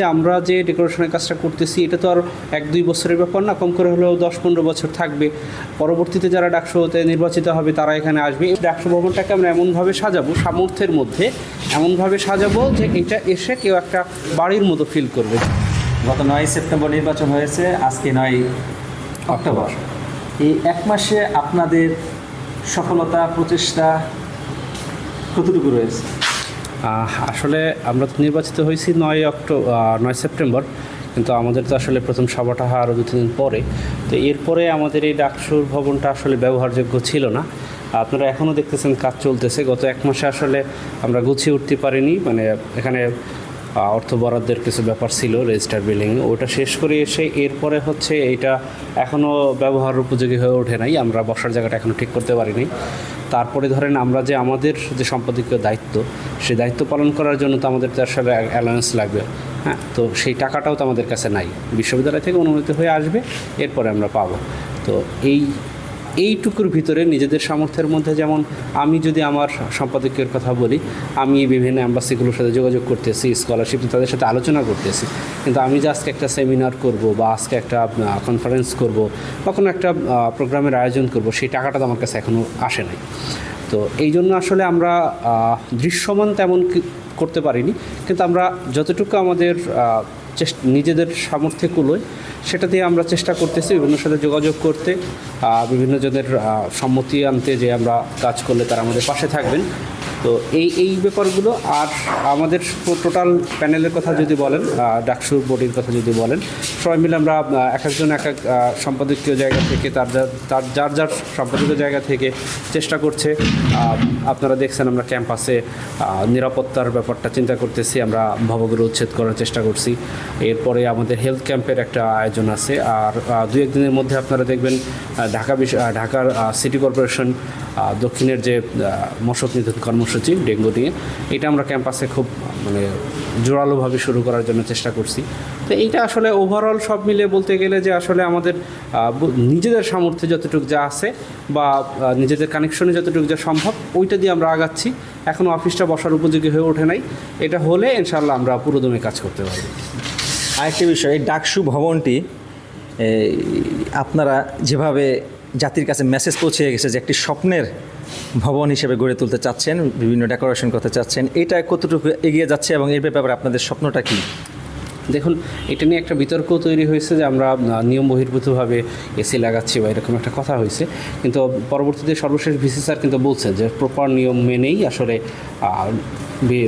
যে আমরা যে ডেকোরেশনের কাজটা করতেছি, এটা তো আর এক দুই বছরের ব্যাপার না, কম করে হলেও দশ পনেরো বছর থাকবে। পরবর্তীতে যারা ডাকসুতে নির্বাচিত হবে, তারা এখানে আসবে। ডাকসু ভবনটাকে আমরা এমনভাবে সাজাবো, সামর্থ্যের মধ্যে এমনভাবে সাজাবো যে এটা এসে কেউ একটা বাড়ির মতো ফিল করবে। গত নয় সেপ্টেম্বর নির্বাচন হয়েছে, আজকে নয় অক্টোবর। এই এক মাসে আপনাদের সফলতা, প্রচেষ্টা কতটুকু রয়েছে? আসলে আমরা তো নির্বাচিত হয়েছি নয় অক্টোবর নয় সেপ্টেম্বর, কিন্তু আমাদের তো আসলে প্রথম সভাটা হয় আরও দু তিন দিন পরে। তো এরপরে আমাদের এই ডাকসুর ভবনটা আসলে ব্যবহারযোগ্য ছিল না। আপনারা এখনও দেখতেছেন কাজ চলতেছে। গত এক মাসে আসলে আমরা গুছিয়ে উঠতে পারিনি। মানে এখানে অর্থ বরাদ্দের কিছু ব্যাপার ছিল রেজিস্টার বিলিং ওটা শেষ করে এসে এরপরে হচ্ছে এটা এখনও ব্যবহার উপযোগী হয়ে ওঠে নাই। আমরা বসার জায়গাটা এখনও ঠিক করতে পারিনি। তারপরে ধরেন আমরা যে আমাদের যে সম্পাদকীয় দায়িত্ব, সেই দায়িত্ব পালন করার জন্য তো আমাদের তো আসলে অ্যালায়েন্স লাগবে। হ্যাঁ তো সেই টাকাটাও তো আমাদের কাছে নাই। বিশ্ববিদ্যালয় থেকে অনুমতি হয়ে আসবে, এরপরে আমরা পাবো। তো এই এইটুকুর ভিতরে নিজেদের সামর্থ্যের মধ্যে যেমন আমি যদি আমার সম্পাদকীয়র কথা বলি, আমি বিভিন্ন অ্যাম্বাসিগুলোর সাথে যোগাযোগ করতেছি, স্কলারশিপ তাদের সাথে আলোচনা করতেছি। কিন্তু আমি যে আজকে একটা সেমিনার করব বা আজকে একটা কনফারেন্স করব বা কোনো একটা প্রোগ্রামের আয়োজন করব, সেই টাকাটা তো আমার কাছে এখনও আসে নাই। তো এই জন্য আসলে আমরা দৃশ্যমান তেমন করতে পারিনি। কিন্তু আমরা যতটুকু আমাদের চেষ্টা, নিজেদের সামর্থ্যে কুলোয়, সেটা দিয়ে আমরা চেষ্টা করতেছি বিভিন্ন সাথে যোগাযোগ করতে বিভিন্ন জনের সম্মতি আনতে যে আমরা কাজ করলে তারা আমাদের পাশে থাকবেন। তো এই এই ব্যাপারগুলো আর আমাদের টোটাল প্যানেলের কথা যদি বলেন ডাকসুর বডির কথা যদি বলেন সবাই মিলে আমরা এক একজন এক এক সম্পাদকীয় জায়গা থেকে তার তার যার যার সম্পাদকীয় জায়গা থেকে চেষ্টা করছে। আপনারা দেখছেন আমরা ক্যাম্পাসে নিরাপত্তার ব্যাপারটা চিন্তা করতেছি আমরা ভবগুলো উচ্ছেদ করার চেষ্টা করছি। এরপরে আমাদের হেলথ ক্যাম্পের একটা আয়োজন আছে আর দু একদিনের মধ্যে আপনারা দেখবেন ঢাকা বিশ- আহ, ঢাকার সিটি কর্পোরেশন দক্ষিণের যে মশক নিধন কর্মসূচি, ডেঙ্গু নিয়ে, এটা আমরা ক্যাম্পাসে খুব মানে জোরালোভাবে শুরু করার জন্য চেষ্টা করছি। তো এইটা আসলে ওভারঅল সব মিলিয়ে বলতে গেলে যে আসলে আমাদের নিজেদের সামর্থ্যে যতটুকু যা আছে বা নিজেদের কানেকশনে যতটুকু যা সম্ভব, ওইটা দিয়ে আমরা আগাচ্ছি। এখনও অফিসটা বসার উপযোগী হয়ে ওঠে নাই। এটা হলে ইনশাল্লাহ আমরা পুরোদমে কাজ করতে পারব। আরেকটি বিষয় ডাকসু ভবনটি আপনারা যেভাবে জাতির কাছে মেসেজ পৌঁছে গেছে যে একটি স্বপ্নের ভবন হিসেবে গড়ে তুলতে চাচ্ছেন, বিভিন্ন ডেকোরেশন করতে চাচ্ছেন। এটা কতটুকু এগিয়ে যাচ্ছে এবং এর ব্যাপারে আপনাদের স্বপ্নটা কী? দেখুন, এটা নিয়ে একটা বিতর্ক তৈরি হয়েছে যে আমরা নিয়ম বহির্ভূতভাবে এসি লাগাচ্ছি বা এরকম একটা কথা হয়েছে। কিন্তু পরবর্তীতে সর্বশেষ ভিসি স্যার কিন্তু বলছেন যে প্রপার নিয়ম মেনেই আসলে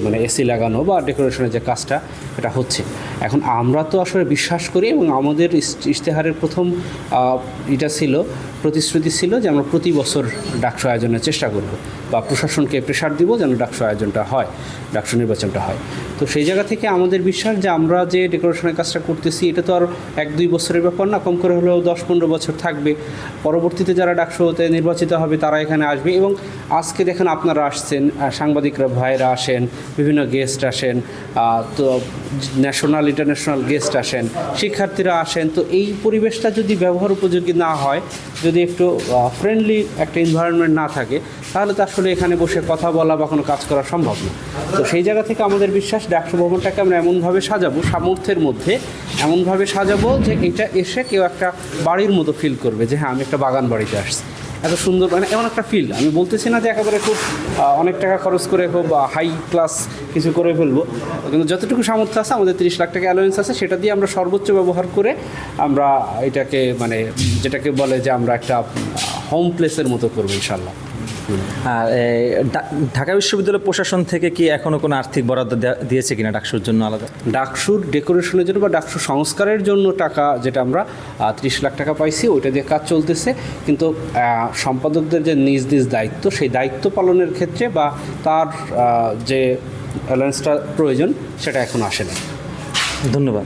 মানে এসি লাগানো বা ডেকোরেশনের যে কাজটা, এটা হচ্ছে। এখন আমরা তো আসলে বিশ্বাস করি এবং আমাদের ইশতেহারের প্রথম এটা ছিল, প্রতিশ্রুতি ছিল যে আমরা প্রতি বছর ডাকসু আয়োজনের চেষ্টা করব বা প্রশাসনকে প্রেশার দিব যেন ডাকসু আয়োজনটা হয়, ডাকসু নির্বাচনটা হয়। তো সেই জায়গা থেকে আমাদের বিশ্বাস যে আমরা যে ডেকোরেশনের কাজটা করতেছি, এটা তো আর এক দুই বছরের ব্যাপার না, কম করে হলেও দশ পনেরো বছর থাকবে। পরবর্তীতে যারা ডাকসুতে নির্বাচিত হবে, তারা এখানে আসবে এবং আজকে দেখেন আপনারা আসছেন সাংবাদিকরা, ভাইরা আসেন, বিভিন্ন গেস্ট আসেন তো ন্যাশনাল ইন্টারন্যাশনাল গেস্ট আসেন, শিক্ষার্থীরা আসেন, তো এই পরিবেশটা যদি ব্যবহার উপযোগী না হয়, যদি একটু ফ্রেন্ডলি একটা এনভায়রনমেন্ট না থাকে, তাহলে তো আসলে এখানে বসে কথা বলা বা কোনো কাজ করা সম্ভব না। তো সেই জায়গা থেকে আমাদের বিশ্বাস, ডাকসু ভবনটাকে আমরা এমনভাবে সাজাবো, সামর্থ্যের মধ্যে, এমনভাবে সাজাবো যে এটা এসে কেউ একটা বাড়ির মতো ফিল করবে যে হ্যাঁ আমি একটা বাগান বাড়িতে আসছি। এত সুন্দর মানে এমন একটা ফিল আমি বলতেছি না যে একেবারে খুব অনেক টাকা খরচ করে খুব হাই ক্লাস কিছু করে ফেলব। কিন্তু যতটুকু সামর্থ্য আছে, আমাদের তিরিশ লাখ টাকা অ্যালোয়েন্স আছে, সেটা দিয়ে আমরা সর্বোচ্চ ব্যবহার করে আমরা এটাকে মানে যেটাকে বলে যে আমরা একটা হোম প্লেসের মতো করব ইনশাল্লাহ আর ঢাকা বিশ্ববিদ্যালয় প্রশাসন থেকে কি এখনও কোনো আর্থিক বরাদ্দ দেয়া- দিয়েছে কিনা ডাকসুর জন্য আলাদা? ডাকসুর ডেকোরেশনের জন্য বা ডাকসুর সংস্কারের জন্য টাকা যেটা আমরা ত্রিশ লাখ টাকা পাইছি ওইটা দিয়ে কাজ চলতেছে। কিন্তু সম্পাদকদের যে নিজ নিজ দায়িত্ব সেই দায়িত্ব পালনের ক্ষেত্রে বা তার যে অ্যালায়েন্সটা প্রয়োজন সেটা এখন আসে না ধন্যবাদ।